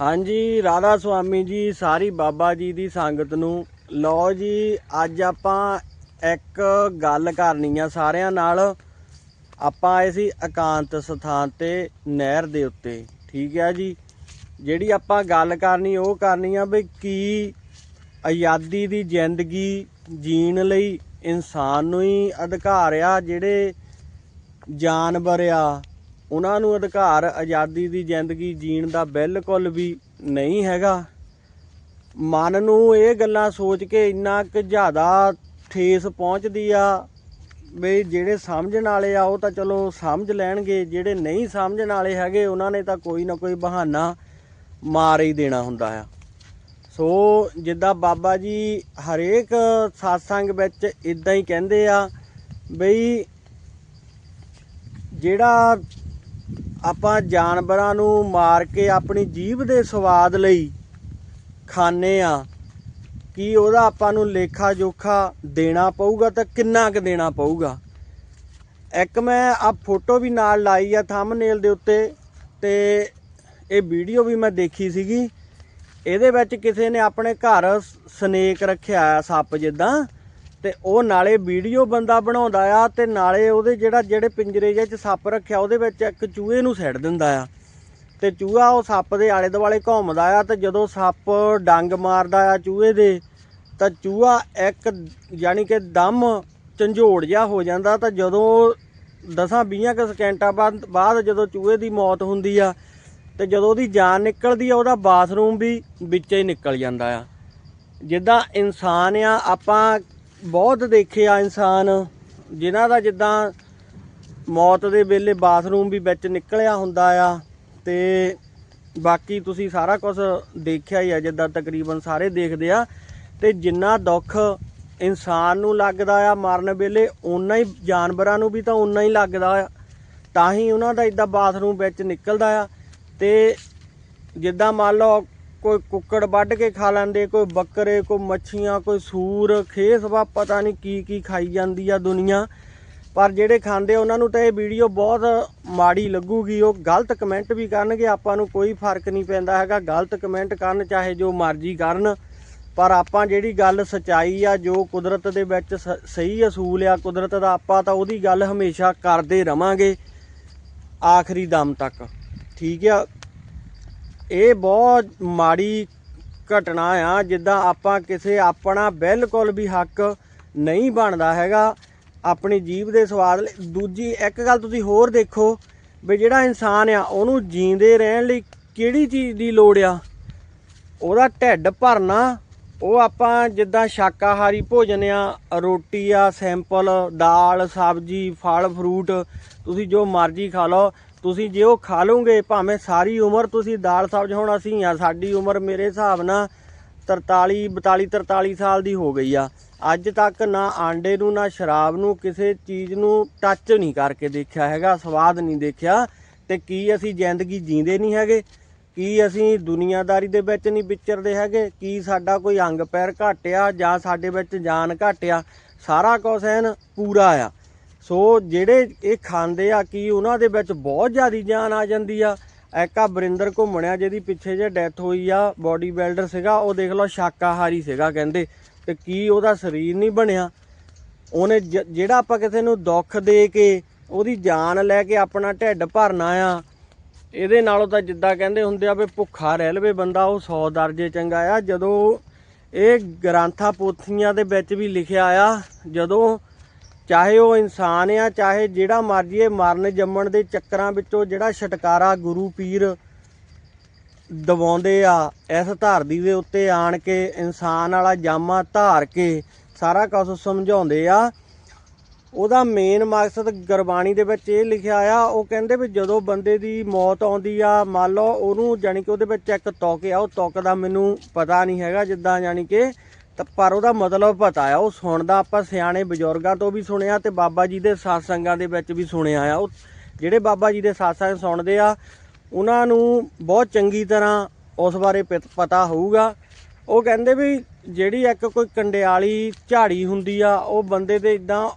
ਹਾਂਜੀ, ਰਾਧਾ ਸੁਆਮੀ ਜੀ, ਸਾਰੀ ਬਾਬਾ ਜੀ ਦੀ ਸੰਗਤ ਨੂੰ। ਲਓ ਜੀ, ਅੱਜ ਆਪਾਂ ਇੱਕ ਗੱਲ ਕਰਨੀ ਆ ਸਾਰਿਆਂ ਨਾਲ। ਆਪਾਂ ਆਏ ਸੀ ਇਕਾਂਤ ਸਥਾਨ ਤੇ, ਨਹਿਰ ਦੇ ਉੱਤੇ, ਠੀਕ ਹੈ ਜੀ? ਜਿਹੜੀ ਆਪਾਂ ਗੱਲ ਕਰਨੀ, ਉਹ ਕਰਨੀ ਆ ਵੀ ਕੀ ਆਜ਼ਾਦੀ ਦੀ ਜ਼ਿੰਦਗੀ ਜੀਣ ਲਈ ਇਨਸਾਨ ਨੂੰ ਹੀ ਅਧਿਕਾਰ ਆ, ਜਿਹੜੇ ਜਾਨਵਰ ਆ ਉਹਨਾਂ ਨੂੰ ਅਧਿਕਾਰ ਆਜ਼ਾਦੀ ਦੀ ਜ਼ਿੰਦਗੀ ਜੀਣ ਦਾ ਬਿਲਕੁਲ ਵੀ ਨਹੀਂ ਹੈਗਾ। ਮਨ ਨੂੰ ਇਹ ਗੱਲਾਂ ਸੋਚ ਕੇ ਇੰਨਾ ਕੁ ਜ਼ਿਆਦਾ ਠੇਸ ਪਹੁੰਚਦੀ ਆ ਵੀ ਜਿਹੜੇ ਸਮਝਣ ਵਾਲੇ ਆ ਉਹ ਤਾਂ ਚਲੋ ਸਮਝ ਲੈਣਗੇ, ਜਿਹੜੇ ਨਹੀਂ ਸਮਝਣ ਵਾਲੇ ਹੈਗੇ ਉਹਨਾਂ ਨੇ ਤਾਂ ਕੋਈ ਨਾ ਕੋਈ ਬਹਾਨਾ ਮਾਰ ਹੀ ਦੇਣਾ ਹੁੰਦਾ ਆ। ਸੋ ਜਿੱਦਾਂ ਬਾਬਾ ਜੀ ਹਰੇਕ satsang ਵਿੱਚ ਇਦਾਂ ਹੀ ਕਹਿੰਦੇ ਆ ਬਈ ਜਿਹੜਾ ਆਪਾਂ ਜਾਨਵਰਾਂ ਨੂੰ ਮਾਰ ਕੇ ਆਪਣੀ ਜੀਭ ਦੇ ਸਵਾਦ ਲਈ ਖਾਣੇ ਆ। ਕੀ ਉਹਦਾ ਆਪਾਂ ਨੂੰ ਲੇਖਾ ਜੋਖਾ ਦੇਣਾ ਪਊਗਾ ਤਾਂ ਕਿੰਨਾ ਕੁ ਦੇਣਾ ਪਊਗਾ? ਇੱਕ ਮੈਂ ਆ ਫੋਟੋ ਵੀ ਨਾਲ ਲਾਈ ਆ ਥੰਬਨੇਲ ਦੇ ਉੱਤੇ ਤੇ ਇਹ ਵੀਡੀਓ ਵੀ ਮੈਂ ਦੇਖੀ ਸੀਗੀ। ਇਹਦੇ ਵਿੱਚ ਕਿਸੇ ਨੇ ਆਪਣੇ ਘਰ ਸਨੇਕ ਰੱਖਿਆ ਆ ਸੱਪ ਜਿੱਦਾਂ। ਤੇ ਉਹ ਨਾਲੇ ਵੀਡੀਓ ਬੰਦਾ ਬਣਾਉਂਦਾ ਆ ਤੇ ਨਾਲੇ ਉਹਦੇ ਜਿਹੜਾ, ਜਿਹੜੇ ਪਿੰਜਰੇ ਜਿਹੇ 'ਚ ਸੱਪ ਰੱਖਿਆ, ਉਹਦੇ ਵਿੱਚ ਇੱਕ ਚੂਹੇ ਨੂੰ ਸੈੱਟ ਦਿੰਦਾ ਆ। ਤੇ ਚੂਹਾ ਉਹ ਸੱਪ ਦੇ ਆਲੇ ਦੁਆਲੇ ਘੁੰਮਦਾ ਆ ਤੇ ਜਦੋਂ ਸੱਪ ਡੰਗ ਮਾਰਦਾ ਆ ਚੂਹੇ ਦੇ, ਤਾਂ ਚੂਹਾ ਇੱਕ ਯਾਨੀ ਕਿ ਦਮ ਝੰਜੋੜ ਜਿਹਾ ਹੋ ਜਾਂਦਾ ਤਾਂ ਜਦੋਂ 10-20 ਕੁ ਸਕਿੰਟਾਂ ਬਾਅਦ ਬਾਅਦ ਜਦੋਂ ਚੂਹੇ ਦੀ ਮੌਤ ਹੁੰਦੀ ਆ, ਤੇ ਜਦੋਂ ਉਹਦੀ ਜਾਨ ਨਿਕਲਦੀ ਆ, ਉਹਦਾ ਬਾਥਰੂਮ ਵੀ ਵਿੱਚੇ ਹੀ ਨਿਕਲ ਜਾਂਦਾ ਆ। ਜਿੱਦਾਂ ਇਨਸਾਨ ਆ, ਆਪਾਂ ਬਹੁਤ ਦੇਖੇ ਆ ਇਨਸਾਨ, ਜਿਨ੍ਹਾਂ ਦਾ ਜਿੱਦਾਂ ਮੌਤ ਦੇ ਵੇਲੇ ਬਾਥਰੂਮ ਵੀ ਵਿੱਚ ਨਿਕਲਿਆ ਹੁੰਦਾ ਆ, ਤੇ ਬਾਕੀ ਤੁਸੀਂ ਸਾਰਾ ਕੁਝ ਦੇਖਿਆ ਹੀ ਆ, ਜਿੱਦਾਂ ਤਕਰੀਬਨ ਸਾਰੇ ਦੇਖਦੇ ਆ, ਤੇ ਜਿੰਨਾ ਦੁੱਖ ਇਨਸਾਨ ਨੂੰ ਲੱਗਦਾ ਆ ਮਰਨ ਵੇਲੇ, ਓਨਾ ਹੀ ਜਾਨਵਰਾਂ ਨੂੰ ਵੀ ਤਾਂ ਉਨਾ ਹੀ ਲੱਗਦਾ ਆ। ਤਾਂ ਹੀ ਉਹਨਾਂ ਦਾ ਇਦਾਂ ਬਾਥਰੂਮ ਵਿੱਚ ਨਿਕਲਦਾ ਆ, ਤੇ ਜਿੱਦਾਂ ਮੰਨ ਲਓ ਕੋਈ ਕੁੱਕੜ ਵੱਢ ਕੇ ਖਾ ਲੈਂਦੇ, ਕੋਈ ਬੱਕਰੇ, ਕੋਈ ਮੱਛੀਆਂ, ਕੋਈ ਸੂਰ ਖੇਸਵਾ ਪਤਾ ਨਹੀਂ ਕੀ ਕੀ ਖਾਈ ਜਾਂਦੀ ਆ ਦੁਨੀਆ। ਪਰ ਜਿਹੜੇ ਖਾਂਦੇ, ਉਹਨਾਂ ਨੂੰ ਤਾਂ ਇਹ ਵੀਡੀਓ ਬਹੁਤ ਮਾੜੀ ਲੱਗੂਗੀ। ਉਹ ਗਲਤ ਕਮੈਂਟ ਵੀ ਕਰਨਗੇ, ਆਪਾਂ ਨੂੰ ਕੋਈ ਫ਼ਰਕ ਨਹੀਂ ਪੈਂਦਾ ਹੈਗਾ। ਗਲਤ ਕਮੈਂਟ ਕਰਨ, ਚਾਹੇ ਜੋ ਮਰਜ਼ੀ ਕਰਨ, ਪਰ ਆਪਾਂ ਜਿਹੜੀ ਗੱਲ ਸਚਾਈ ਆ, ਜੋ ਕੁਦਰਤ ਦੇ ਵਿੱਚ ਸ- ਸਹੀ ਅਸੂਲ ਆ, ਕੁਦਰਤ ਦਾ ਆਪਾਂ ਤਾਂ ਉਹਦੀ ਗੱਲ ਹਮੇਸ਼ਾ ਕਰਦੇ ਰਵਾਂਗੇ, ਆਖਰੀ ਦਮ ਤੱਕ। ਠੀਕ ਆ? ਇਹ ਬਹੁਤ ਮਾੜੀ ਘਟਨਾ ਆ, ਜਿੱਦਾਂ ਆਪਾਂ ਕਿਸੇ ਆਪਣਾ ਬਿਲਕੁਲ ਵੀ ਹੱਕ ਨਹੀਂ ਬਣਦਾ ਹੈਗਾ ਆਪਣੀ ਜੀਭ ਦੇ ਸਵਾਦ ਲਈ। ਦੂਜੀ, ਇੱਕ ਗੱਲ ਤੁਸੀਂ ਹੋਰ ਦੇਖੋ ਵੀ ਜਿਹੜਾ ਇਨਸਾਨ ਆ, ਉਹਨੂੰ ਜੀਂਦੇ ਰਹਿਣ ਲਈ ਕਿਹੜੀ ਚੀਜ਼ ਦੀ ਲੋੜ ਆ? ਉਹਦਾ ਢਿੱਡ ਭਰਨਾ, ਉਹ ਆਪਾਂ ਜਿੱਦਾਂ ਸ਼ਾਕਾਹਾਰੀ ਭੋਜਨ ਆ, ਰੋਟੀ ਆ, ਸਿੰਪਲ ਦਾਲ, ਸਬਜ਼ੀ, ਫਲ, ਫਰੂਟ, ਤੁਸੀਂ ਜੋ ਮਰਜ਼ੀ ਖਾ ਲਓ ਤੁਸੀਂ ਜੇ ਉਹ ਖਾ ਲਓਗੇ, ਭਾਵੇਂ ਸਾਰੀ ਉਮਰ ਤੁਸੀਂ ਦਾਲ ਸਬਜ਼ ਹੁਣ ਅਸੀਂ ਆ ਸਾਡੀ ਉਮਰ ਮੇਰੇ ਹਿਸਾਬ ਨਾਲ 43 42 43 ਸਾਲ ਦੀ ਹੋ ਗਈ ਆ। ਅੱਜ ਤੱਕ ਨਾ ਆਂਡੇ ਨੂੰ, ਨਾ ਸ਼ਰਾਬ ਨੂੰ, ਕਿਸੇ ਚੀਜ਼ ਨੂੰ ਟੱਚ ਨਹੀਂ ਕਰਕੇ ਦੇਖਿਆ ਹੈਗਾ, ਸਵਾਦ ਨਹੀਂ ਦੇਖਿਆ। ਤੇ ਕੀ ਅਸੀਂ ਜ਼ਿੰਦਗੀ ਜੀਂਦੇ ਨਹੀਂ ਹੈਗੇ? ਕੀ ਅਸੀਂ ਦੁਨੀਆਦਾਰੀ ਦੇ ਵਿੱਚ ਨਹੀਂ ਵਿਚਰਦੇ ਹੈਗੇ? ਕੀ ਸਾਡਾ ਕੋਈ ਅੰਗ ਪੈਰ ਘਟਿਆ ਜਾਂ ਸਾਡੇ ਵਿੱਚ ਜਾਨ ਘਟਿਆ? ਸਾਰਾ ਕੁਝ ਐਨ ਪੂਰਾ ਆ। ਸੋ ਜਿਹੜੇ ਇਹ ਖਾਂਦੇ ਆ ਕੀ ਉਹਨਾਂ ਦੇ ਵਿੱਚ ਬਹੁਤ ਜ਼ਿਆਦੀ ਜਾਨ ਆ ਜਾਂਦੀ ਆ। ਇੱਕ ਆ ਬਰਿੰਦਰ ਘੁੰਮਣਿਆ, ਜਿਹਦੀ ਪਿੱਛੇ ਜੇ ਡੈਥ ਹੋਈ ਆ ਬੋਡੀ ਬਿਲਡਰ ਸੀਗਾ, ਉਹ ਦੇਖ ਲਓ ਸ਼ਾਕਾਹਾਰੀ ਸੀਗਾ ਕਹਿੰਦੇ, ਤੇ ਕੀ ਉਹਦਾ ਸਰੀਰ ਨਹੀਂ ਬਣਿਆ। ਉਹਨੇ ਜ- ਜਿਹੜਾ ਆਪਾਂ ਕਿਸੇ ਨੂੰ ਦੁੱਖ ਦੇ ਕੇ, ਉਹਦੀ ਜਾਨ ਲੈ ਕੇ ਆਪਣਾ ਢਿੱਡ ਭਰਨਾ ਆ, ਇਹਦੇ ਨਾਲੋਂ ਤਾਂ ਜਿੱਦਾਂ ਕਹਿੰਦੇ ਹੁੰਦੇ ਆ ਵੀ ਭੁੱਖਾ ਰਹਿ ਲਵੇ ਬੰਦਾ, ਉਹ 100 ਦਰਜੇ ਚੰਗਾ ਆ। ਜਦੋਂ ਇਹ ਗ੍ਰੰਥਾਂ ਪੋਥੀਆਂ ਦੇ ਵਿੱਚ ਵੀ ਲਿਖਿਆ ਆ, ਜਦੋਂ ਚਾਹੇ ਉਹ ਇਨਸਾਨ ਆ, ਚਾਹੇ ਜਿਹੜਾ ਮਰਜ਼ੀ ਇਹ ਮਰਨ ਜੰਮਣ ਦੇ ਚੱਕਰਾਂ ਵਿੱਚੋਂ ਜਿਹੜਾ ਛਟਕਾਰਾ ਗੁਰੂ ਪੀਰ ਦਵਾਉਂਦੇ ਆ, ਇਸ ਧਰਤੀ ਦੇ ਉੱਤੇ ਆਣ ਕੇ ਇਨਸਾਨ ਵਾਲਾ ਜਾਮਾ ਧਾਰ ਕੇ ਸਾਰਾ ਕੁਝ ਸਮਝਾਉਂਦੇ ਆ। ਉਹਦਾ ਮੇਨ ਮਕਸਦ ਗੁਰਬਾਣੀ ਦੇ ਵਿੱਚ ਇਹ ਲਿਖਿਆ ਆ, ਉਹ ਕਹਿੰਦੇ ਵੀ ਜਦੋਂ ਬੰਦੇ ਦੀ ਮੌਤ ਆਉਂਦੀ ਆ, ਮੰਨ ਲਓ ਉਹਨੂੰ ਜਾਨੀ ਕਿ ਉਹਦੇ ਵਿੱਚ ਇੱਕ ਤੌਕ ਆ, ਉਹ ਤੌਕ ਦਾ ਮੈਨੂੰ ਪਤਾ ਨਹੀਂ ਹੈਗਾ ਜਿੱਦਾਂ ਜਾਨੀ ਕਿ ਤਾਂ ਪਰ ਉਹਦਾ ਮਤਲਬ ਪਤਾ ਆ, ਉਹ ਸੁਣਦਾ ਆਪਾਂ ਸਿਆਣੇ ਬਜ਼ੁਰਗਾਂ ਤੋਂ ਵੀ ਸੁਣਿਆ ਤੇ ਬਾਬਾ ਜੀ ਦੇ ਸਾਸੰਗਾਂ ਦੇ ਵਿੱਚ ਵੀ ਸੁਣਿਆ ਆ। ਉਹ ਜਿਹੜੇ ਬਾਬਾ ਜੀ ਦੇ ਸਾਸੰਗ ਸੁਣਦੇ ਆ, ਉਹਨਾਂ ਨੂੰ ਬਹੁਤ ਚੰਗੀ ਤਰ੍ਹਾਂ ਉਸ ਬਾਰੇ ਪਤਾ ਹੋਊਗਾ। ਉਹ ਕਹਿੰਦੇ ਵੀ ਜਿਹੜੀ ਇੱਕ ਕੋਈ ਕੰਡਿਆਲੀ ਝਾੜੀ ਹੁੰਦੀ ਆ, ਉਹ ਬੰਦੇ ਦੇ ਇਦਾਂ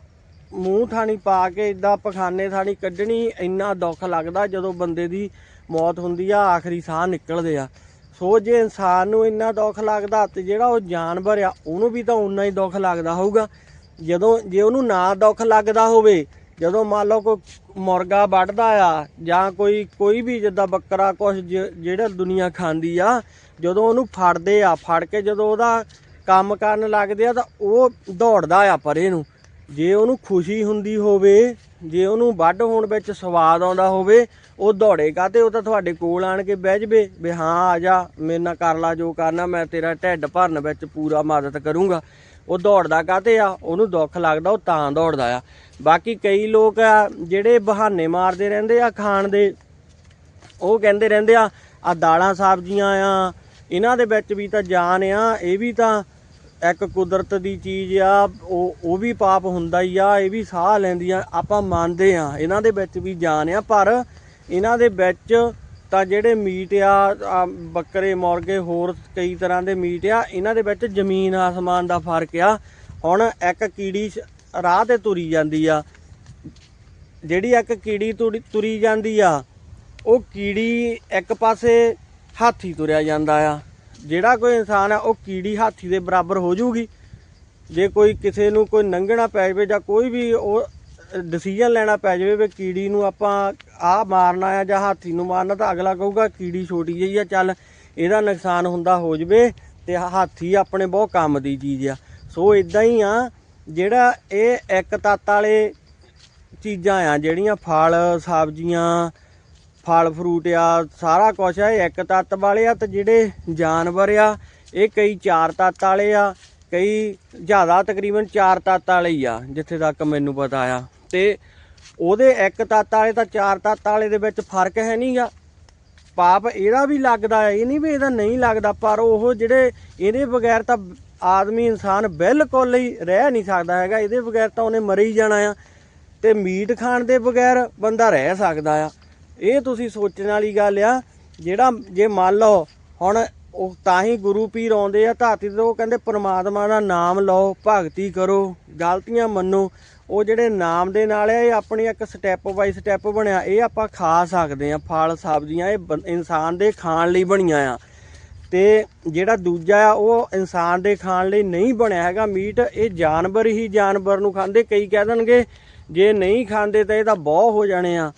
ਮੂੰਹ ਥਾਣੀ ਪਾ ਕੇ ਇਦਾਂ ਪਖਾਨੇ ਥਾਣੀ ਕੱਢਣੀ ਇੰਨਾ ਦੁੱਖ ਲੱਗਦਾ ਜਦੋਂ ਬੰਦੇ ਦੀ ਮੌਤ ਹੁੰਦੀ ਆ, ਆਖਰੀ ਸਾਹ ਨਿਕਲਦੇ ਆ। ਸੋ ਜੇ ਇਨਸਾਨ ਨੂੰ ਇੰਨਾ ਦੁੱਖ ਲੱਗਦਾ ਤੇ ਜਿਹੜਾ ਉਹ ਜਾਨਵਰ ਆ, ਉਹਨੂੰ ਵੀ ਤਾਂ ਉਨਾ ਹੀ ਦੁੱਖ ਲੱਗਦਾ ਹੋਊਗਾ। ਜਦੋਂ ਜੇ ਉਹਨੂੰ ਨਾ ਦੁੱਖ ਲੱਗਦਾ ਹੋਵੇ, ਜਦੋਂ ਮੰਨ ਲਓ ਕੋਈ ਮੁਰਗਾ ਵੱਢਦਾ ਆ ਜਾਂ ਕੋਈ ਕੋਈ ਵੀ ਜਿੱਦਾਂ ਬੱਕਰਾ ਕੁਛ ਜ- ਜਿਹੜਾ ਦੁਨੀਆ ਖਾਂਦੀ ਆ, ਜਦੋਂ ਉਹਨੂੰ ਫੜਦੇ ਆ, ਫੜ ਕੇ ਜਦੋਂ ਉਹਦਾ ਕੰਮ ਕਰਨ ਲੱਗਦੇ ਆ ਤਾਂ ਉਹ ਦੌੜਦਾ ਆ ਪਰੇ ਨੂੰ। ਜੇ ਉਹਨੂੰ ਖੁਸ਼ੀ ਹੁੰਦੀ ਹੋਵੇ, ਜੇ ਉਹਨੂੰ ਵੱਢ ਹੋਣ ਵਿੱਚ ਸਵਾਦ ਆਉਂਦਾ ਹੋਵੇ ਉਹ ਦੌੜੇਗਾ ਤੇ ਉਹ ਤਾਂ ਤੁਹਾਡੇ ਕੋਲ ਆਣ ਕੇ ਬਹਿ ਜਵੇ, ਵੀ ਹਾਂ, ਆ ਜਾ, ਮੇਰੇ ਨਾਲ ਕਰ ਲਾ, ਜੋ ਕਰਨਾ, ਮੈਂ ਤੇਰਾ ਢਿੱਡ ਭਰਨ ਵਿੱਚ ਪੂਰਾ ਮਦਦ ਕਰੂੰਗਾ। ਉਹ ਦੌੜਦਾ ਕਾਤੇ ਆ? ਉਹਨੂੰ ਦੁੱਖ ਲੱਗਦਾ, ਉਹ ਤਾਂ ਦੌੜਦਾ ਆ। ਬਾਕੀ ਕਈ ਲੋਕ ਆ, ਜਿਹੜੇ ਬਹਾਨੇ ਮਾਰਦੇ ਰਹਿੰਦੇ ਆ ਖਾਣ ਦੇ, ਉਹ ਕਹਿੰਦੇ ਰਹਿੰਦੇ ਆ ਆ ਦਾਲਾਂ ਸਬਜ਼ੀਆਂ ਆ, ਇਹਨਾਂ ਦੇ ਵਿੱਚ ਵੀ ਤਾਂ ਜਾਨ ਆ, ਇਹ ਵੀ ਤਾਂ ਇੱਕ ਕੁਦਰਤ ਦੀ ਚੀਜ਼ ਆ, ਉਹ ਉਹ ਵੀ ਪਾਪ ਹੁੰਦਾ ਹੀ ਆ, ਇਹ ਵੀ ਸਾਹ ਲੈਂਦੀਆਂ ਆਪਾਂ ਮੰਨਦੇ ਆ, ਇਹਨਾਂ ਦੇ ਵਿੱਚ ਵੀ ਜਾਨ ਆ, ਪਰ ਇਹਨਾਂ ਦੇ ਵਿੱਚ ਤਾਂ ਜਿਹੜੇ ਮੀਟ ਆ ਬੱਕਰੇ, ਮੁਰਗੇ, ਹੋਰ ਕਈ ਤਰ੍ਹਾਂ ਦੇ ਮੀਟ ਆ, ਇਹਨਾਂ ਦੇ ਵਿੱਚ ਜ਼ਮੀਨ ਆਸਮਾਨ ਦਾ ਫ਼ਰਕ ਆ। ਹੁਣ ਇੱਕ ਕੀੜੀ ਸ਼- ਰਾਹ ਤੇ ਤੁਰੀ ਜਾਂਦੀ ਆ। ਜਿਹੜੀ ਇੱਕ ਕੀੜੀ ਤੁਰੀ ਤੁਰੀ ਜਾਂਦੀ ਆ, ਉਹ ਕੀੜੀ ਇੱਕ ਪਾਸੇ ਹਾਥੀ ਤੁਰਿਆ ਜਾਂਦਾ ਆ। ਜਿਹੜਾ ਕੋਈ ਇਨਸਾਨ ਆ, ਉਹ ਕੀੜੀ ਹਾਥੀ ਦੇ ਬਰਾਬਰ ਹੋ ਜਾਊਗੀ ਜੇ ਕੋਈ ਕਿਸੇ ਨੂੰ ਕੋਈ ਲੰਘਣਾ ਪੈ ਜਾਵੇ ਜਾਂ ਕੋਈ ਵੀ ਉਹ ਡਿਸੀਜਨ ਲੈਣਾ ਪੈ ਜਾਵੇ ਵੀ ਕੀੜੀ ਨੂੰ ਆਪਾਂ ਆਹ ਮਾਰਨਾ ਆ ਜਾਂ ਹਾਥੀ ਨੂੰ ਮਾਰਨਾ ਤਾਂ ਅਗਲਾ ਕਹੂਗਾ ਕੀੜੀ ਛੋਟੀ ਜਿਹੀ ਆ, ਚੱਲ ਇਹਦਾ ਨੁਕਸਾਨ ਹੁੰਦਾ ਹੋ ਜਾਵੇ ਤੇ ਹਾਥੀ ਆਪਣੇ ਬਹੁਤ ਕੰਮ ਦੀ ਚੀਜ਼ ਆ। ਸੋ ਇਦਾਂ ਹੀ ਆ, ਜਿਹੜਾ ਇਹ ਇੱਕ ਤੱਤ ਵਾਲੇ ਚੀਜ਼ਾਂ ਆ, ਜਿਹੜੀਆਂ ਫਲ, ਸਬਜ਼ੀਆਂ, ਫਲ ਫਰੂਟ ਆ, ਸਾਰਾ ਕੁਝ ਆ, ਇਹ ਇੱਕ ਤੱਤ ਵਾਲੇ ਆ ਤੇ ਜਿਹੜੇ ਜਾਨਵਰ ਆ, ਇਹ ਕਈ ਚਾਰ ਤੱਤ ਵਾਲੇ ਆ, ਕਈ ਜ਼ਿਆਦਾ ਤਕਰੀਬਨ ਚਾਰ ਤੱਤ ਵਾਲੇ ਹੀ ਆ, ਜਿੱਥੇ ਤੱਕ ਮੈਨੂੰ ਪਤਾ ਆ। ਤੇ ਉਹਦੇ ਇੱਕ ਤੱਤ ਵਾਲੇ ਤਾਂ ਚਾਰ ਤੱਤ ਵਾਲੇ ਦੇ ਵਿੱਚ ਫ਼ਰਕ ਹੈ ਨਹੀਂਗਾ ਪਾਪ ਇਹਦਾ ਵੀ ਲੱਗਦਾ ਹੈ, ਇਹ ਨਹੀਂ ਵੀ ਇਹਦਾ ਨਹੀਂ ਲੱਗਦਾ, ਪਰ ਉਹ ਜਿਹੜੇ ਇਹਦੇ ਬਗੈਰ ਤਾਂ ਆਦਮੀ ਇਨਸਾਨ ਬਿਲਕੁਲ ਹੀ ਰਹਿ ਨਹੀਂ ਸਕਦਾ ਹੈਗਾ। ਇਹਦੇ ਬਗੈਰ ਤਾਂ ਉਹਨੇ ਮਰ ਹੀ ਜਾਣਾ ਆ ਤੇ ਮੀਟ ਖਾਣ ਦੇ ਬਗੈਰ ਬੰਦਾ ਰਹਿ ਸਕਦਾ ਆ। ਇਹ ਤੁਸੀਂ ਸੋਚਣ ਵਾਲੀ ਗੱਲ ਆ, ਜਿਹੜਾ ਜੇ ਮੰਨ ਲਓ ਹੁਣ ਉਹ ਤਾਂ ਹੀ ਗੁਰੂ ਪੀਰ ਆਉਂਦੇ ਆ, ਧਰਤੀ ਤੇ ਉਹ ਕਹਿੰਦੇ, ਪਰਮਾਤਮਾ ਦਾ ਨਾਮ ਲਓ, ਭਗਤੀ ਕਰੋ, ਗਲਤੀਆਂ ਮੰਨੋ। ਉਹ ਜਿਹੜੇ ਨਾਮ ਦੇ ਨਾਲ ਆ ਇਹ ਆਪਣੀ ਇੱਕ ਸਟੈਪ ਬਾਈ ਸਟੈਪ ਬਣਿਆ, ਇਹ ਆਪਾਂ ਖਾ ਸਕਦੇ ਆ ਫਲ ਸਬਜ਼ੀਆਂ, ਇਹ ਬੰ- ਇਨਸਾਨ ਦੇ ਖਾਣ ਲਈ ਬਣੀਆਂ ਆ। ਤੇ ਜਿਹੜਾ ਦੂਜਾ ਆ, ਉਹ ਇਨਸਾਨ ਦੇ ਖਾਣ ਲਈ ਨਹੀਂ ਬਣਿਆ ਹੈਗਾ। ਮੀਟ ਇਹ ਜਾਨਵਰ ਹੀ ਜਾਨਵਰ ਨੂੰ ਖਾਂਦੇ, ਕਈ ਕਹਿ ਦੇਣਗੇ, ਜੇ ਨਹੀਂ ਖਾਂਦੇ ਤਾਂ ਇਹ ਤਾਂ ਬਹੁਤ ਹੋ ਜਾਣੇ ਆ।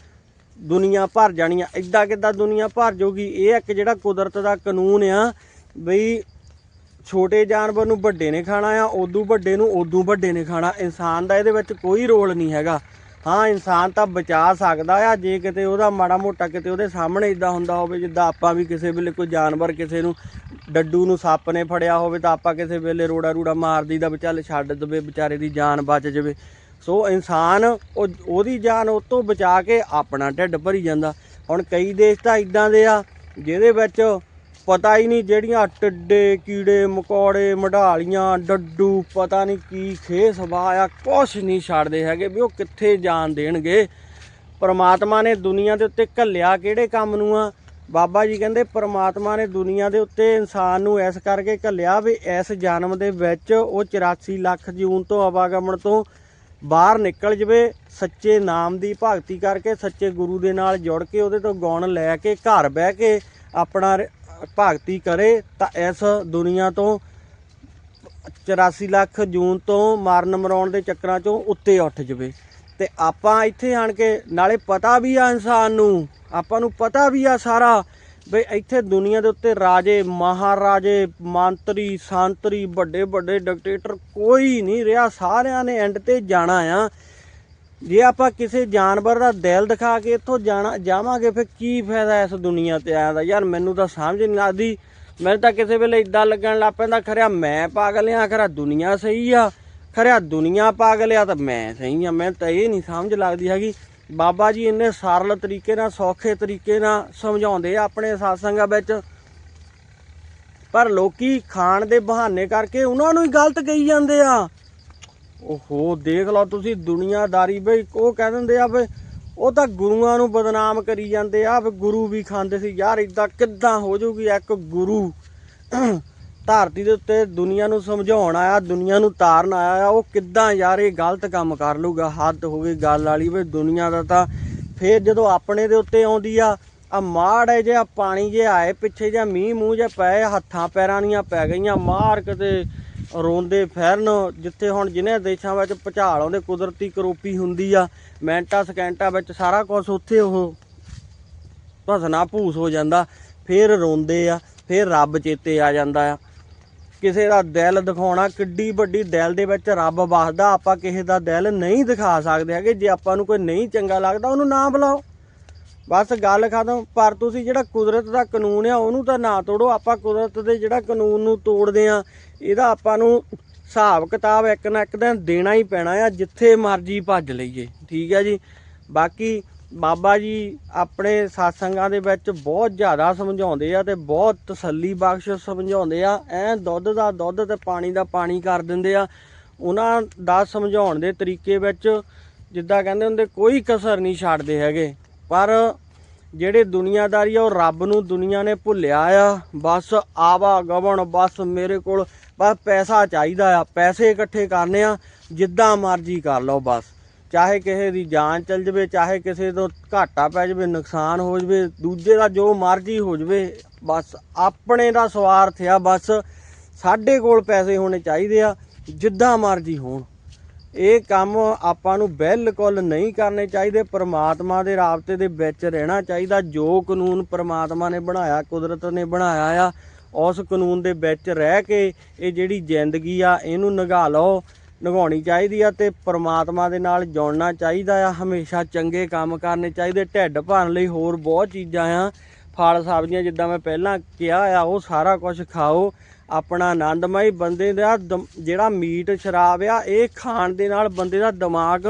ਦੁਨੀਆ ਭਰ ਜਾਣੀ ਆ ਇਦਾਂ ਕਿੱਦਾਂ ਦੁਨੀਆ ਭਰ ਜਾਊਗੀ? ਇਹ ਇੱਕ ਜਿਹੜਾ ਕੁਦਰਤ ਦਾ ਕਾਨੂੰਨ ਆ, ਬਈ ਛੋਟੇ ਜਾਨਵਰ ਨੂੰ ਵੱਡੇ ਨੇ ਖਾਣਾ ਆ ਉਦੋਂ ਵੱਡੇ ਨੂੰ ਉਦੋਂ ਵੱਡੇ ਨੇ ਖਾਣਾ। ਇਨਸਾਨ ਦਾ ਇਹਦੇ ਵਿੱਚ ਕੋਈ ਰੋਲ ਨਹੀਂ ਹੈਗਾ। ਹਾਂ, ਇਨਸਾਨ ਤਾਂ ਬਚਾ ਸਕਦਾ ਆ, ਜੇ ਕਿਤੇ ਉਹਦਾ ਮਾੜਾ ਮੋਟਾ ਕਿਤੇ ਉਹਦੇ ਸਾਹਮਣੇ ਇਦਾਂ ਹੁੰਦਾ ਹੋਵੇ, ਜਿੱਦਾਂ ਆਪਾਂ ਵੀ ਕਿਸੇ ਵੇਲੇ ਕੋਈ ਜਾਨਵਰ ਕਿਸੇ ਨੂੰ ਡੱਡੂ ਨੂੰ ਸੱਪ ਨੇ ਫੜਿਆ ਹੋਵੇ, ਤਾਂ ਆਪਾਂ ਕਿਸੇ ਵੇਲੇ ਰੋੜਾ ਰੂੜਾ ਮਾਰ ਦਈਦਾ ਵੀ ਚੱਲ ਛੱਡ ਦਵੇ, ਵਿਚਾਰੇ ਦੀ ਜਾਨ ਬਚ ਜਾਵੇ। ਸੋ ਇਨਸਾਨ ਉਹ ਉਹਦੀ ਜਾਨ ਉਹ ਤੋਂ ਬਚਾ ਕੇ ਆਪਣਾ ਢਿੱਡ ਭਰੀ ਜਾਂਦਾ। ਹੁਣ ਕਈ ਦੇਸ਼ ਤਾਂ ਇਦਾਂ ਦੇ ਆ, ਜਿਹਦੇ ਵਿੱਚ ਪਤਾ ਹੀ ਨਹੀਂ ਜਿਹੜੀਆਂ ਟਿੱਡੇ, ਕੀੜੇ, ਮਕੌੜੇ, ਮਢਾਲੀਆਂ, ਡੱਡੂ, ਪਤਾ ਨਹੀਂ ਕੀ ਖੇਸ ਆ, ਕੁਛ ਨਹੀਂ ਛੱਡਦੇ ਹੈਗੇ ਵੀ ਉਹ ਕਿੱਥੇ ਜਾਣ ਦੇਣਗੇ। ਪਰਮਾਤਮਾ ਨੇ ਦੁਨੀਆ ਦੇ ਉੱਤੇ ਘੱਲਿਆ ਕਿਹੜੇ ਕੰਮ ਨੂੰ ਆ? ਬਾਬਾ ਜੀ ਕਹਿੰਦੇ ਪਰਮਾਤਮਾ ਨੇ ਦੁਨੀਆ ਦੇ ਉੱਤੇ ਇਨਸਾਨ ਨੂੰ ਐਸ ਕਰਕੇ ਘੱਲਿਆ ਵੀ ਇਸ ਜਨਮ ਦੇ ਵਿੱਚ ਉਹ 84 ਲੱਖ ਜੂਨ ਤੋਂ ਆਵਾਗਮਨ ਤੋਂ ਬਾਹਰ ਨਿਕਲ ਜਵੇ, ਸੱਚੇ ਨਾਮ ਦੀ ਭਗਤੀ ਕਰਕੇ ਸੱਚੇ ਗੁਰੂ ਦੇ ਨਾਲ ਜੁੜ ਕੇ ਉਹਦੇ ਤੋਂ ਗੁਣ ਲੈ ਕੇ ਘਰ ਬਹਿ ਕੇ ਆਪਣਾ ਭਗਤੀ ਕਰੇ ਤਾਂ ਇਸ ਦੁਨੀਆ ਤੋਂ 84 ਲੱਖ ਜੂਨ ਤੋਂ ਮਾਰਨ ਮਰਾਉਣ ਦੇ ਚੱਕਰਾਂ ਚੋਂ ਉੱਤੇ ਉੱਠ ਜਵੇ। ਤੇ ਆਪਾਂ ਇੱਥੇ ਆਣ ਕੇ ਨਾਲੇ ਪਤਾ ਵੀ ਆ ਇਨਸਾਨ ਨੂੰ, ਆਪਾਂ ਨੂੰ ਪਤਾ ਵੀ ਆ ਸਾਰਾ ਵੀ ਇੱਥੇ ਦੁਨੀਆ ਦੇ ਉੱਤੇ ਰਾਜੇ, ਮਹਾਰਾਜੇ, ਮੰਤਰੀ, ਸੰਤਰੀ ਵੱਡੇ ਵੱਡੇ ਡਿਕਟੇਟਰ ਕੋਈ ਨਹੀਂ ਰਿਹਾ। ਸਾਰਿਆਂ ਨੇ ਐਂਡ ਤੇ ਜਾਣਾ ਆ। ਜੇ ਆਪਾਂ ਕਿਸੇ ਜਾਨਵਰ ਦਾ ਦਿਲ ਦਿਖਾ ਕੇ ਇੱਥੋਂ ਜਾਣਾ ਜਾਵਾਂਗੇ, ਫਿਰ ਕੀ ਫਾਇਦਾ ਇਸ ਦੁਨੀਆ ਤੇ ਆਇਆ ਦਾ? ਯਾਰ, ਮੈਨੂੰ ਤਾਂ ਸਮਝ ਨਹੀਂ ਲੱਗਦੀ। ਮੈਨੂੰ ਤਾਂ ਕਿਸੇ ਵੇਲੇ ਇਦਾਂ ਲੱਗਣ ਲੱਗ ਪੈਂਦਾ, ਖਰਿਆ ਮੈਂ ਪਾਗਲ ਆ, ਖਰਿਆ ਦੁਨੀਆ ਸਹੀ ਆ। ਖਰਿਆ ਦੁਨੀਆ ਪਾਗਲ ਆ ਤਾਂ ਮੈਂ ਸਹੀ ਆ। ਮੈਂ ਤਾਂ ਇਹ ਨਹੀਂ ਸਮਝ ਲੱਗਦੀ ਹੈਗੀ। ਬਾਬਾ ਜੀ ਇੰਨੇ ਸਰਲ ਤਰੀਕੇ ਨਾਲ, ਸੌਖੇ ਤਰੀਕੇ ਨਾਲ ਸਮਝਾਉਂਦੇ ਆ ਆਪਣੇ ਸਾਸੰਗਾਂ ਵਿੱਚ। ਪਰ ਲੋਕੀ ਖਾਣ ਦੇ ਬਹਾਨੇ ਕਰਕੇ ਉਹਨਾਂ ਨੂੰ ਹੀ ਗਲਤ ਕਹੀ ਜਾਂਦੇ ਆ। ਓਹੋ, ਦੇਖ ਲਓ ਤੁਸੀਂ ਦੁਨੀਆਦਾਰੀ ਬਈ, ਉਹ ਕਹਿ ਦਿੰਦੇ ਆ ਬਈ ਉਹ ਤਾਂ ਗੁਰੂਆਂ ਨੂੰ ਬਦਨਾਮ ਕਰੀ ਜਾਂਦੇ ਆ, ਵੀ ਗੁਰੂ ਵੀ ਖਾਂਦੇ ਸੀ, ਯਾਰ ਇਦਾਂ ਕਿੱਦਾਂ ਹੋ ਜਾਊਗੀ ਇੱਕ ਗੁਰੂ? ਧਰਤੀ ਦੇ ਉੱਤੇ ਦੁਨੀਆ ਨੂੰ ਸਮਝਾਉਣ ਆਇਆ, ਦੁਨੀਆ ਨੂੰ ਤਾਰਨ ਆਇਆ ਆ, ਉਹ ਕਿੱਦਾਂ ਯਾਰ ਇਹ ਗਲਤ ਕੰਮ ਕਰ ਲੂਗਾ ਹੱਦ ਹੋ ਗਈ ਗੱਲ ਵਾਲੀ ਵੀ ਦੁਨੀਆ ਦਾ ਤਾਂ ਫੇਰ ਜਦੋਂ ਆਪਣੇ ਦੇ ਉੱਤੇ ਆਉਂਦੀ ਆ ਆ ਜੇ, ਆ ਪਾਣੀ ਜੇ, ਆਏ ਪਿੱਛੇ ਜਾਂ, ਮੀਂਹ ਮੂੰਹ ਜੇ ਪਏ, ਹੱਥਾਂ ਪੈਰਾਂ ਦੀਆਂ ਪੈ ਗਈਆਂ, ਮਾਰ ਕਿਤੇ ਰੋਂਦੇ ਫਿਰਨ, ਜਿੱਥੇ ਹੁਣ ਜਿਹਨੇ ਦੇਸ਼ਾਂ ਵਿੱਚ ਭੁਚਾਲ ਆਉਂਦੇ ਕੁਦਰਤੀ ਕਰੋਪੀ ਹੁੰਦੀ ਆ, ਮਿੰਟਾਂ, ਸਕਿੰਟਾਂ ਵਿੱਚ ਸਾਰਾ ਕੁਝ ਉੱਥੇ ਉਹ ਭਸਨਾ ਭੂਸ ਹੋ ਜਾਂਦਾ, ਫਿਰ ਰੋਂਦੇ ਆ, ਫਿਰ ਰੱਬ ਚੇਤੇ ਆ ਜਾਂਦਾ ਆ। ਕਿਸੇ ਦਾ ਦਿਲ ਦਿਖਾਉਣਾ, ਕਿੱਡੀ ਵੱਡੀ ਦਿਲ ਦੇ ਵਿੱਚ ਰੱਬ ਵਸਦਾ, ਆਪਾਂ ਕਿਸੇ ਦਾ ਦਿਲ ਨਹੀਂ ਦਿਖਾ ਸਕਦੇ ਹੈਗੇ, ਜੇ ਆਪਾਂ ਨੂੰ ਕੋਈ ਨਹੀਂ ਚੰਗਾ ਲੱਗਦਾ, ਉਹਨੂੰ ਨਾ ਬੁਲਾਓ। ਬਸ ਗੱਲ ਖਤਮ। ਪਰ ਤੁਸੀਂ ਜਿਹੜਾ ਕੁਦਰਤ ਦਾ ਕਾਨੂੰਨ ਆ, ਉਹਨੂੰ ਤਾਂ ਨਾ ਤੋੜੋ। ਆਪਾਂ ਕੁਦਰਤ ਦੇ ਜਿਹੜਾ ਕਾਨੂੰਨ ਨੂੰ ਤੋੜਦੇ ਆ, ਇਹਦਾ ਆਪਾਂ ਨੂੰ ਹਿਸਾਬ ਕਿਤਾਬ ਇੱਕ ਨਾ ਇੱਕ ਦਿਨ ਦੇਣਾ ਹੀ ਪੈਣਾ ਆ, ਜਿੱਥੇ ਮਰਜ਼ੀ ਭੱਜ ਲਈਏ। ਠੀਕ ਹੈ ਜੀ? ਬਾਕੀ ਬਾਬਾ ਜੀ ਆਪਣੇ ਸਾਥਸੰਗਾਂ ਦੇ ਵਿੱਚ ਬਹੁਤ ਜ਼ਿਆਦਾ ਸਮਝਾਉਂਦੇ ਆ ਤੇ ਬਹੁਤ ਤਸੱਲੀ ਬਖਸ਼ ਸਮਝਾਉਂਦੇ ਆ। ਐ ਦੁੱਧ ਦਾ ਦੁੱਧ ਤੇ ਪਾਣੀ ਦਾ ਪਾਣੀ ਕਰ ਦਿੰਦੇ ਆ। ਉਹਨਾਂ ਦਾ ਸਮਝਾਉਣ ਦੇ ਤਰੀਕੇ ਵਿੱਚ ਜਿੱਦਾਂ ਕਹਿੰਦੇ ਹੁੰਦੇ, ਕੋਈ ਕਸਰ ਨਹੀਂ ਛੱਡਦੇ ਹੈਗੇ। ਪਰ ਜਿਹੜੇ ਦੁਨੀਆਦਾਰੀ ਆ, ਉਹ ਰੱਬ ਨੂੰ ਦੁਨੀਆ ਨੇ ਭੁੱਲਿਆ ਆ। ਬਸ ਆਵਾ ਗਵਣ, ਬਸ ਮੇਰੇ ਕੋਲ ਬਸ ਪੈਸਾ ਚਾਹੀਦਾ ਆ। ਪੈਸੇ ਇਕੱਠੇ ਕਰਨੇ ਆ, ਜਿੱਦਾਂ ਮਰਜ਼ੀ ਕਰ ਲਓ ਬਸ। ਚਾਹੇ ਕਿਸੇ ਦੀ ਜਾਨ ਚਲ ਜਵੇ, ਚਾਹੇ ਕਿਸੇ ਤੋਂ ਘਾਟਾ ਪੈ ਜਵੇ, ਨੁਕਸਾਨ ਹੋ ਜਵੇ, ਦੂਜੇ ਦਾ ਜੋ ਮਰਜ਼ੀ ਹੋ ਜਵੇ, ਬਸ ਆਪਣੇ ਦਾ ਸਵਾਰਥ ਆ। ਬਸ ਸਾਡੇ ਕੋਲ ਪੈਸੇ ਹੋਣੇ ਚਾਹੀਦੇ ਆ, ਜਿੱਦਾਂ ਮਰਜ਼ੀ ਹੋਣ। ਇਹ ਕੰਮ ਆਪਾਂ ਨੂੰ ਬਿਲਕੁਲ ਨਹੀਂ ਕਰਨੇ ਚਾਹੀਦੇ। ਪਰਮਾਤਮਾ ਦੇ ਰਾਬਤੇ ਦੇ ਵਿੱਚ ਰਹਿਣਾ ਚਾਹੀਦਾ। ਜੋ ਕਾਨੂੰਨ ਪਰਮਾਤਮਾ ਨੇ ਬਣਾਇਆ, ਕੁਦਰਤ ਨੇ ਬਣਾਇਆ ਆ, ਉਸ ਕਾਨੂੰਨ ਦੇ ਵਿੱਚ ਰਹਿ ਕੇ ਇਹ ਜਿਹੜੀ ਜ਼ਿੰਦਗੀ ਆ, ਇਹਨੂੰ ਨਿਭਾ ਲਓ ਨਿਭਾਉਣੀ ਚਾਹੀਦੀ ਆ ਤੇ ਪਰਮਾਤਮਾ ਦੇ ਨਾਲ ਜੁੜਨਾ ਚਾਹੀਦਾ ਆ। ਹਮੇਸ਼ਾ ਚੰਗੇ ਕੰਮ ਕਰਨੇ ਚਾਹੀਦੇ। ਢਿੱਡ ਭਰਨ ਲਈ ਹੋਰ ਬਹੁਤ ਚੀਜ਼ਾਂ ਆ। ਫਲ ਸਬਜ਼ੀਆਂ ਜਿੱਦਾਂ ਮੈਂ ਪਹਿਲਾਂ ਕਿਹਾ ਆ, ਉਹ ਸਾਰਾ ਕੁਝ ਖਾਓ। ਆਪਣਾ ਆਨੰਦਮਈ ਬੰਦੇ ਦਾ ਦਮ- ਜਿਹੜਾ ਮੀਟ ਸ਼ਰਾਬ ਆ, ਇਹ ਖਾਣ ਦੇ ਨਾਲ ਬੰਦੇ ਦਾ ਦਿਮਾਗ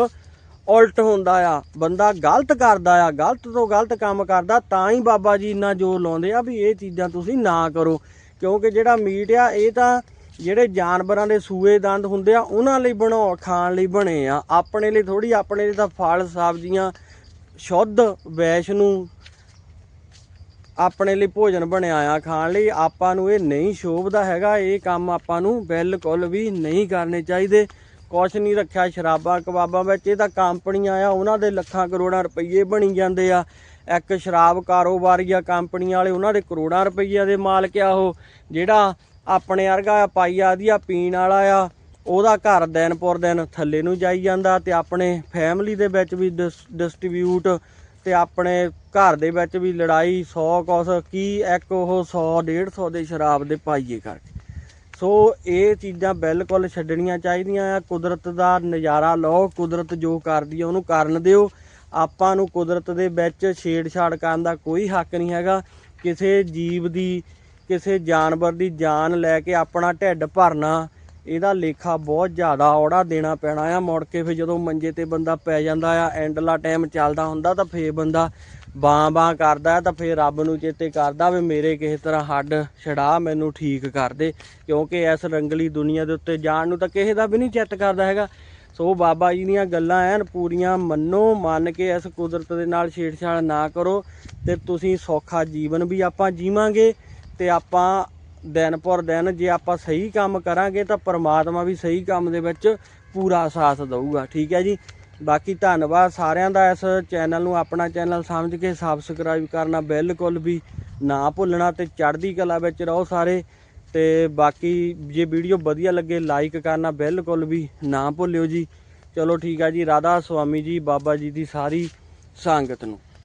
ਉਲਟ ਹੁੰਦਾ ਆ। ਬੰਦਾ ਗਲਤ ਕਰਦਾ ਆ, ਗਲਤ ਤੋਂ ਗਲਤ ਕੰਮ ਕਰਦਾ, ਤਾਂ ਹੀ ਬਾਬਾ ਜੀ ਇੰਨਾ ਜ਼ੋਰ ਲਾਉਂਦੇ ਆ ਵੀ ਇਹ ਚੀਜ਼ਾਂ ਤੁਸੀਂ ਨਾ ਕਰੋ। ਕਿਉਂਕਿ ਜਿਹੜਾ ਮੀਟ ਆ, ਇਹ ਤਾਂ ਜਿਹੜੇ ਜਾਨਵਰਾਂ ਦੇ ਸੂਏ ਦੰਦ ਹੁੰਦੇ ਆ, ਉਹਨਾਂ ਲਈ ਬਣਾਉ ਖਾਣ ਲਈ ਬਣੇ ਆ। ਆਪਣੇ ਲਈ ਥੋੜੀ ਆਪਣੇ ਲਈ ਤਾਂ ਫਲ, ਸਬਜ਼ੀਆਂ, ਸ਼ੁੱਧ ਵੈਸ਼ਨੂੰ ਆਪਣੇ ਲਈ ਭੋਜਨ ਬਣਿਆ ਆ ਖਾਣ ਲਈ, ਆਪਾਂ ਨੂੰ ਇਹ ਨਹੀਂ ਸ਼ੋਭਦਾ ਹੈਗਾ, ਇਹ ਕੰਮ ਆਪਾਂ ਨੂੰ ਬਿਲਕੁਲ ਵੀ ਨਹੀਂ ਕਰਨੇ ਚਾਹੀਦੇ। ਕੁਛ ਨਹੀਂ ਰੱਖਿਆ ਸ਼ਰਾਬਾਂ, ਕਬਾਬਾਂ ਵਿੱਚ, ਇਹ ਤਾਂ ਕੰਪਨੀਆਂ ਆ, ਉਹਨਾਂ ਦੇ ਲੱਖਾਂ ਕਰੋੜਾਂ ਰੁਪਏ ਬਣੀ ਜਾਂਦੇ ਆ। ਇੱਕ ਸ਼ਰਾਬ ਕਾਰੋਬਾਰੀ ਆ ਕੰਪਨੀਆਂ ਵਾਲੇ, ਉਹਨਾਂ ਦੇ ਕਰੋੜਾਂ ਰੁਪਈਆ ਦੇ ਮਾਲਕ ਆ ਉਹ, ਜਿਹੜਾ ਆਪਣੇ ਵਰਗਾ ਪਾਈਆ ਦੀ ਆ, ਪੀਣ ਵਾਲਾ ਆ, ਉਹਦਾ ਘਰ ਦਿਨ ਪਰ ਦਿਨ ਥੱਲੇ ਨੂੰ ਜਾਈ ਜਾਂਦਾ ਤੇ ਆਪਣੇ ਫੈਮਿਲੀ ਦੇ ਵਿੱਚ ਵੀ ਡਿਸਟ੍ਰੀਬਿਊਟ ਤੇ ਆਪਣੇ ਘਰ ਦੇ ਵਿੱਚ ਵੀ ਲੜਾਈ 100 ਕੁਸ ਕੀ ਇੱਕ ਉਹ 100 150 ਦੇ ਸ਼ਰਾਬ ਦੇ ਪਾਈਏ ਕਰਕੇ। ਸੋ ਇਹ ਚੀਜ਼ਾਂ ਬਿਲਕੁਲ ਛੱਡਣੀਆਂ ਚਾਹੀਦੀਆਂ ਆ। ਕੁਦਰਤ ਦਾ ਨਜ਼ਾਰਾ ਲਓ, ਕੁਦਰਤ ਜੋ ਕਰਦੀ ਆ ਉਹਨੂੰ ਕਰਨ ਦਿਓ। ਆਪਾਂ ਨੂੰ ਕੁਦਰਤ ਦੇ ਵਿੱਚ ਛੇੜਛਾੜ ਕਰਨ ਦਾ ਕੋਈ ਹੱਕ ਨਹੀਂ ਹੈਗਾ। ਕਿਸੇ ਜੀਵ ਦੀ, ਕਿਸੇ ਜਾਨਵਰ ਦੀ ਜਾਨ ਲੈ ਕੇ ਆਪਣਾ ਢਿੱਡ ਭਰਨਾ ਇਹਦਾ ਲੇਖਾ ਬਹੁਤ ਜ਼ਿਆਦਾ ਔੜਾ ਦੇਣਾ ਪੈਣਾ ਆ। ਮੁੜ ਕੇ ਫਿਰ ਜਦੋਂ ਮੰਜੇ ਤੇ ਬੰਦਾ ਪੈ ਜਾਂਦਾ ਆ ਐਂਡਲਾ ਟਾਈਮ ਚੱਲਦਾ ਹੁੰਦਾ ਤਾਂ ਫੇਰ ਬੰਦਾ ਬਾਂ ਬਾਂ ਕਰਦਾ ਤਾਂ ਫੇਰ ਰੱਬ ਨੂੰ ਚੇਤੇ ਕਰਦਾ ਵੀ ਮੇਰੇ ਕਿਸੇ ਤਰ੍ਹਾਂ ਹੱਡ ਛੜਾ ਮੈਨੂੰ ਠੀਕ ਕਰ ਦੇ। ਕਿਉਂਕਿ ਇਸ ਰੰਗਲੀ ਦੁਨੀਆ ਦੇ ਉੱਤੇ ਜਾਣ ਨੂੰ ਤਾਂ ਕਿਸੇ ਦਾ ਵੀ ਨਹੀਂ ਚਿੱਤ ਕਰਦਾ ਹੈਗਾ। ਸੋ ਬਾਬਾ ਜੀ ਦੀਆਂ ਗੱਲਾਂ ਐਨ ਪੂਰੀਆਂ ਮੰਨੋ, ਮੰਨ ਕੇ ਇਸ ਕੁਦਰਤ ਦੇ ਨਾਲ ਛੇੜਛਾੜ ਨਾ ਕਰੋ ਤੇ ਤੁਸੀਂ ਸੌਖਾ ਜੀਵਨ ਵੀ ਆਪਾਂ ਜੀਵਾਂਗੇ ਤੇ ਆਪਾਂ ਦਿਨ ਪਰ ਦਿਨ ਜੇ ਆਪਾਂ ਸਹੀ ਕੰਮ ਕਰਾਂਗੇ ਤਾਂ ਪਰਮਾਤਮਾ ਵੀ ਸਹੀ ਕੰਮ ਦੇ ਵਿੱਚ ਪੂਰਾ ਸਾਥ ਦੇਊਗਾ, ਠੀਕ ਹੈ ਜੀ? ਬਾਕੀ ਧੰਨਵਾਦ ਸਾਰਿਆਂ ਦਾ ਇਸ ਚੈਨਲ ਨੂੰ, ਆਪਣਾ ਚੈਨਲ ਸਮਝ ਕੇ ਸਬਸਕ੍ਰਾਈਬ ਕਰਨਾ ਬਿਲਕੁਲ ਵੀ ਨਾ ਭੁੱਲਣਾ ਤੇ ਚੜ੍ਹਦੀ ਕਲਾ ਵਿੱਚ ਰਹੋ ਸਾਰੇ ਤੇ ਬਾਕੀ ਜੇ ਵੀਡੀਓ ਵਧੀਆ ਲੱਗੇ ਲਾਈਕ ਕਰਨਾ ਬਿਲਕੁਲ ਵੀ ਨਾ ਭੁੱਲਿਓ ਜੀ। ਚਲੋ ਠੀਕ ਆ ਜੀ, ਰਾਧਾ ਸੁਆਮੀ ਜੀ, ਬਾਬਾ ਜੀ ਦੀ ਸਾਰੀ ਸੰਗਤ ਨੂੰ।